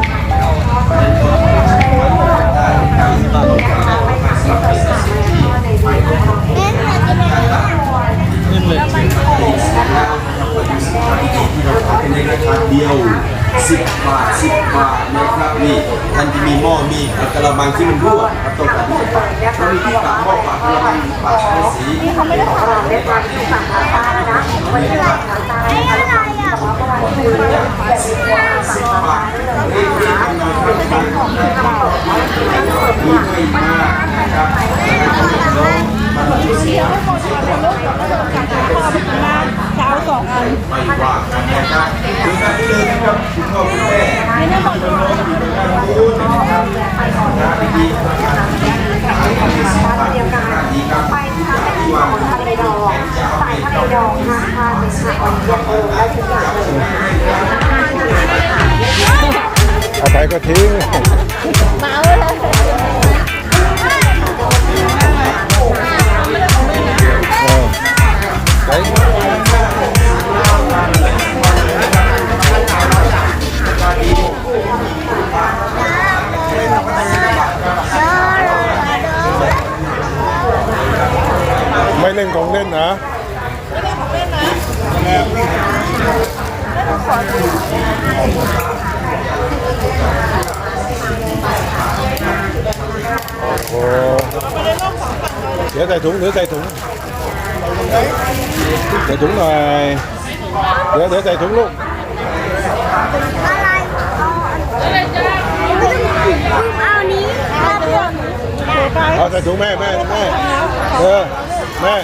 มด่านมเป็นในราคาเดียว10บาท10บาทนะครับนี่ท่านจะมีหม้อมีกระมังที่มันรั่วครับตรงกันที่ปักเรามีที่ปักหม้อปักกระมังปักเป็นสีนี่เขาไม่ได้ปักเป็นปักที่ปักตานะวันนี้ปักตา ไม่มากนะครับมันจะเสียเช้าสองอันไม่ว่ากันนะครับถึงกันที่เลยนะครับคุณพ่อคุณแม่ที่น้องอยู่ในการรู้นะครับงานดีๆงานดีๆงานดีๆงานดีครับที่วางแผนจะเอาไปต่อยอดนะคะเป็นสถาบันเออและทุกอย่าง เลยนะเอาไปก็ทิ้งเออไปไม่เล่นของเล่นนะโอ้เดี๋ยวใส่ถุงเดี๋ยวใส่ถุงใส่ถุงหน่อยเดี๋ยวเดี๋ยวใส่ถุงลูกเอานี้เอาเพื่อนไปเอาใส่ถุงแม่แม่แม่เออแม่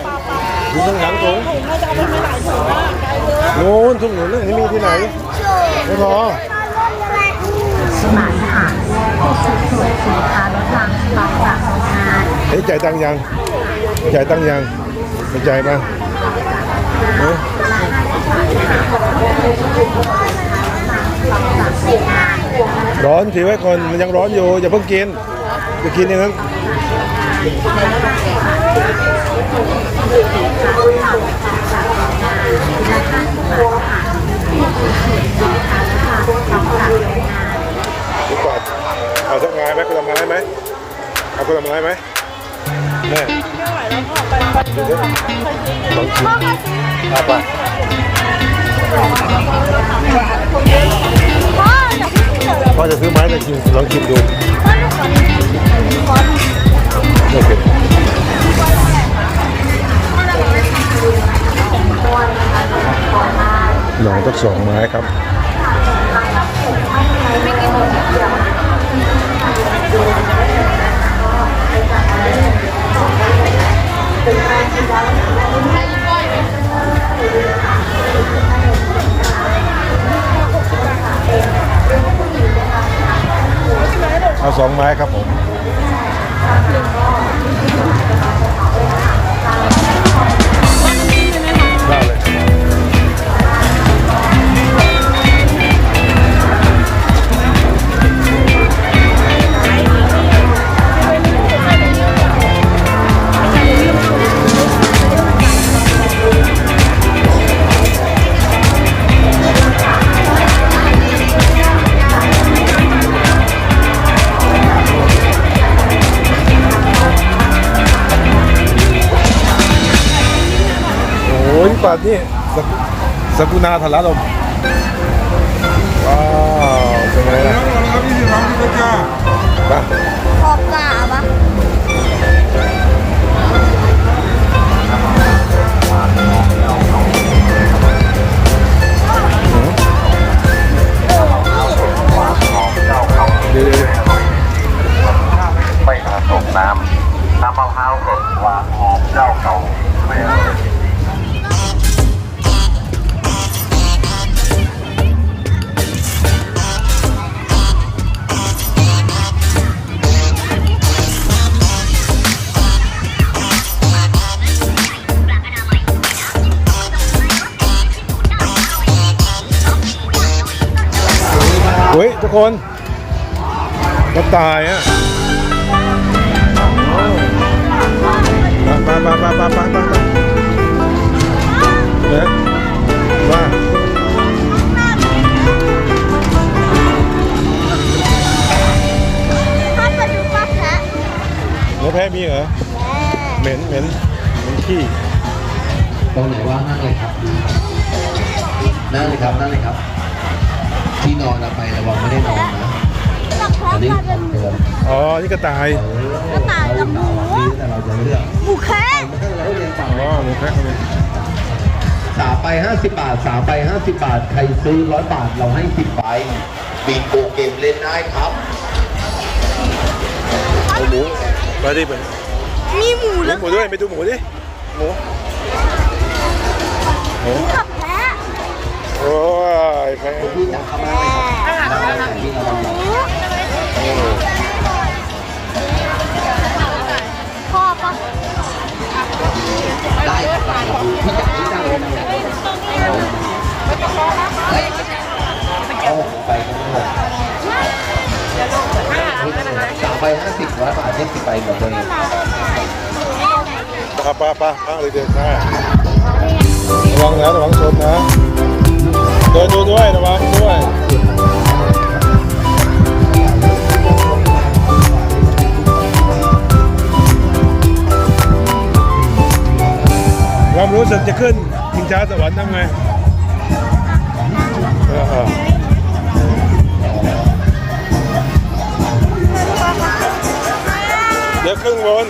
ถุงทั้งหลังถุงไม่จะเอาไปไม่หลายถุงว่าไกลเลยโน้นถุงหนุนนี่มีที่ไหนไม่พอ สมานค่ะสุดสุดสินค้าลดราคาจากโรงงานเฮ้ยจ่ายตังค์ยังจ่ายตังค์ยังไม่จ่ายป่ะเอ้ยร้อนถือไว้ก่อนมันยังร้อนอยู่อย่าเพิ่งกินจะกินอย่างนั้น ดีกว่า เอาสักงานไหมคนละไม้ไหมเอาคนละไม้ไหมแม่ไม่ไหวแล้วพ่อไปไปดูค่ะลองชิมเอาไปพ่ออย่าเพิ่งเดี๋ยวพ่อจะซื้อไม้จะชิมลองชิมดูลอนขอโอเคหนองต้องสองไม้ครับ เอาสองไม้ครับผม โอ้ยป่านนี่สกุสกุณาทะละลมว้าวเป็นไงล่ะไปขอบก ทุกคนก็ตายอะมามามามามามามาเนี่ยมาแล้วแพ้มีเหรอ เหม็นเหม็นเหม็นขี้ตรงไหนว่างนั่งเลยครับ นั่งเลยครับ นั่งเลยครับ ที่นอนเอาไประวังไม่ได้นอนนะอันนี้ของเตือนอ๋อ นี่กระต่าย กระต่ายกับหมูแต่เราจะเลือกหมูแคะเราเรียนฝั่งอ๋อ หมูแพะเลยสามไปห้าสิบบาทสามไปห้าสิบบาท ใครซื้อร้อยบาทเราให้สิบใบบิงโกเกมเล่นได้ครับเอาหมูไปดิไปมีหมูดูแล้วหมูด้วยไปดูหมูดิ หมูหมูกับแพะ โอ้ยแพะพี่จับข้ามาเลยครับได้ที่เราลองพ่อปะได้พี่จับพี่จับเอาไปกันหมดสามใบห้าสิบร้อยบาทยี่สิบใบหมดเลยปะปะปะปะเลยเดินหน้าระวังนะระวังชนนะ เดินดูด้วยระวังด้วยความรู้สึกจะขึ้นชิงช้าสวรรค์ทำไงเออเดี๋ยวครึ่งบน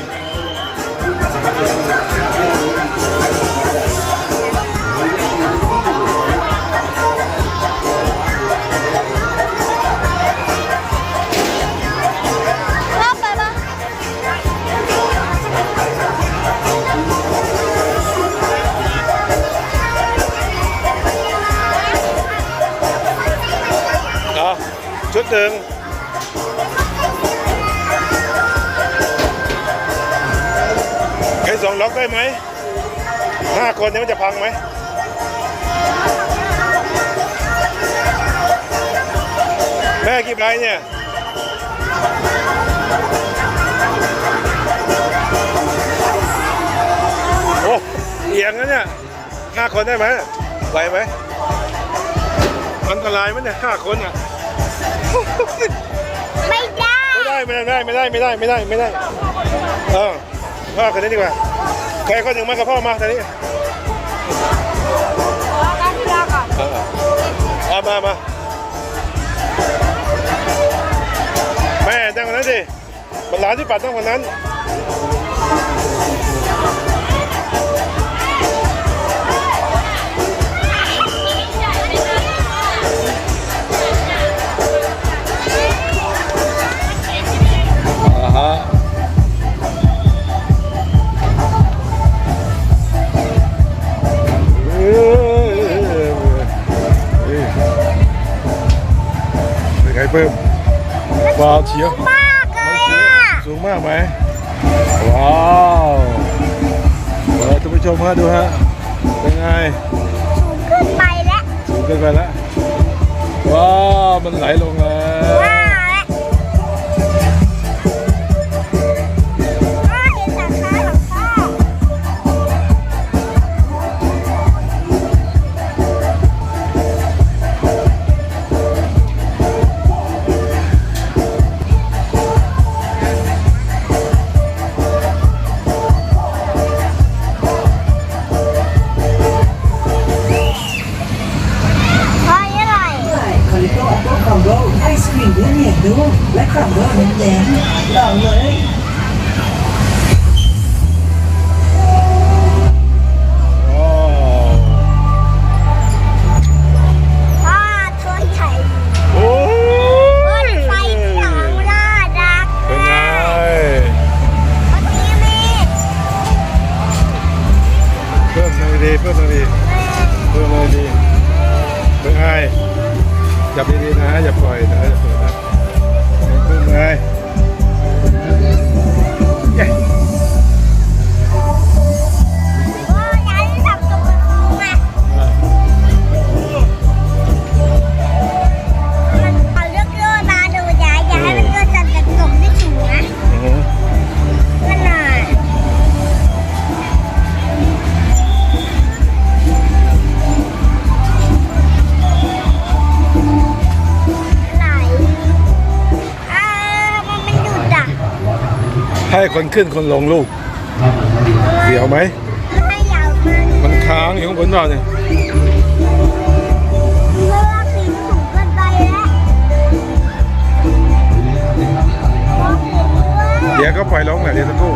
ได้ไหมห้าคนเนี่ยมันจะพังไหมแม่กี่ใบเนี่ยโอ้เอียงนะเนี่ยห้าคนได้ไหมไหวไหมอันตรายไหมเนี่ยห้าคนอะไม่ได้ ไม่ได้ ไม่ได้ ไม่ได้ ไม่ได้ ไม่ได้ไม่ได้เออพ่อคนนี้ดีกว่า ใครคนหนึ่งมากับพ่อมาตอนนี้การที่รักอะเออเอามามาแม่ตั้งคนนั้นดิมันหลานที่ปัดต้องคนนั้น เชียวมากเลยอะสูงมากไหมว้าวเออท่านผู้ชมฮะดูฮะเป็นไงขึ้นไปแล้วสูงเกินไปแล้วว้าวมันไหลลงแล้ว คนขึ้นคนลงลูกเข้ามาพอดีเดี๋ยวไหมให้ยาวมันมันค้างอยู่ข้างบนเปล่าเนี่ยเมื่อปีนสูงเกินไปแล้วโอ้โหเดี๋ยวก็ปล่อยลงแหละเดี๋ยวสักครู่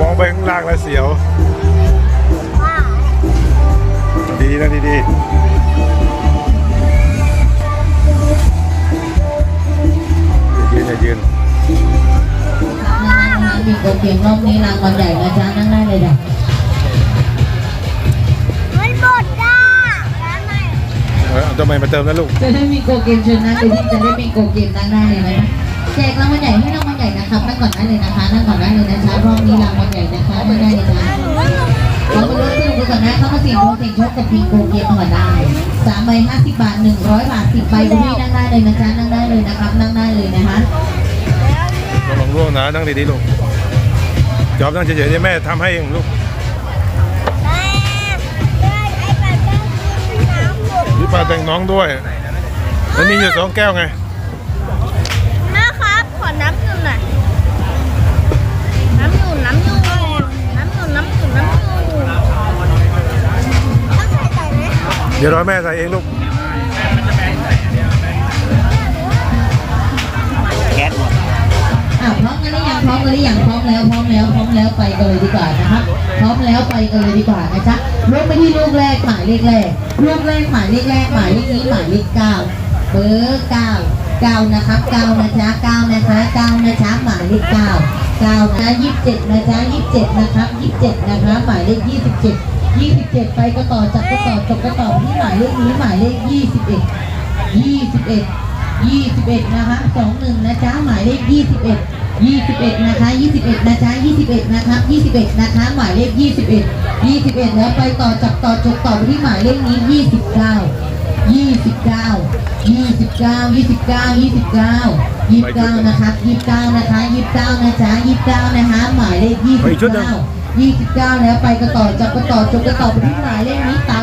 มองไปข้างล่างแล้วเสียวว่าดีนะดีดีอย่ายืนอย่ายืนมีโปรเกมรอบนี้รางวัลใหญ่นะจ๊ะนั่งได้เลยจ้ะมันหมดอะร้านใหม่เออเอาตัวใหม่มาเติมนะลูกจะได้มีโกเกมชนะไปที่จะได้มีโกเกมนั่งได้เลยนะ แจกรางวัลใหญ่ให้รางวัลใหญ่นะครับนั่งก่อนได้เลยนะคะนั่งก่อนได้เลยนะจ๊ะรอบนี้รางวัลใหญ่นะคะนั่งได้เลยจ้ะเราไปลุ้นสนุกกันก่อนนะเข้ามาเสี่ยงดวงเสี่ยงโชคกับพิงโกเกมก่อนได้สามใบห้าสิบบาทหนึ่งร้อยบาทสิบใบคุณพี่นั่งได้เลยนะจ๊ะนั่งได้เลยนะครับ นั่งได้เลยนะคะระวังร่วงนะนั่งดีๆลูกจอบนั่งเฉยๆเดี๋ยวแม่ทำให้เองลูกแม่ด้วยไอ้แบบแก้วกินน้ำหมดพี่ปลาแต่งน้องด้วย มันมีอยู่สองแก้วไง ดี๋ยวรอแม่ใส่เองลูกอะพร้อมกันหรือยังพร้อมกันหรือยังพร้อมแล้วพร้อมแล้วพร้อมแล้วไปกันเลยดีกว่านะครับพร้อมแล้วไปกันเลยดีกว่านะจ๊ะลงไปที่ลูกแรกหมายเลขแรกลูกแรกหมายเลขแรกหมายเลขนี้หมายเลขเก้าเบอร์เก้าเก้านะครับเก้านะจ๊ะเก้านะคะเก้านะจ๊ะหมายเลขเก้าเก้านะยี่สิบเจ็ดนะจ๊ะยี่สิบเจ็ดนะครับยี่สิบเจ็ดนะคะหมายเลขยี่สิบเจ็ด ยี่สิบเจ็ดไปก็ต่อจับก็ต่อจบก็ต่อที่หมายเลขนี้หมายเลขยี่สิบเอ็ดยี่สิบเอ็ดยี่สิบเอ็ดนะคะสองหนึ่งนะจ๊ะ หมายเลขยี่สิบเอ็ดยี่สิบเอ็ดนะคะยี่สิบเอ็ดนะจ๊ะยี่สิบเอ็ดนะครับยี่สิบเอ็ดนะคะ หมายเลขยี่สิบเอ็ดยี่สิบเอ็ดแล้วไปต่อจับต่อจบต่อไปที่หมายเลขนี้ยี่สิบเก้ายี่สิบเก้ายี่สิบเก้ายี่สิบเก้ายี่สิบเก้ายี่สิบเก้านะครับยี่สิบเก้านะคะยี่สิบเก้านะจ๊ะยี่สิบเก้านะคะ หมายเลขยี่ สิบเก้ายี่สิบเก้าแล้วไปกันต่อจับกันต่อจบกันต่อไปที่หมายเลขนี้ตาม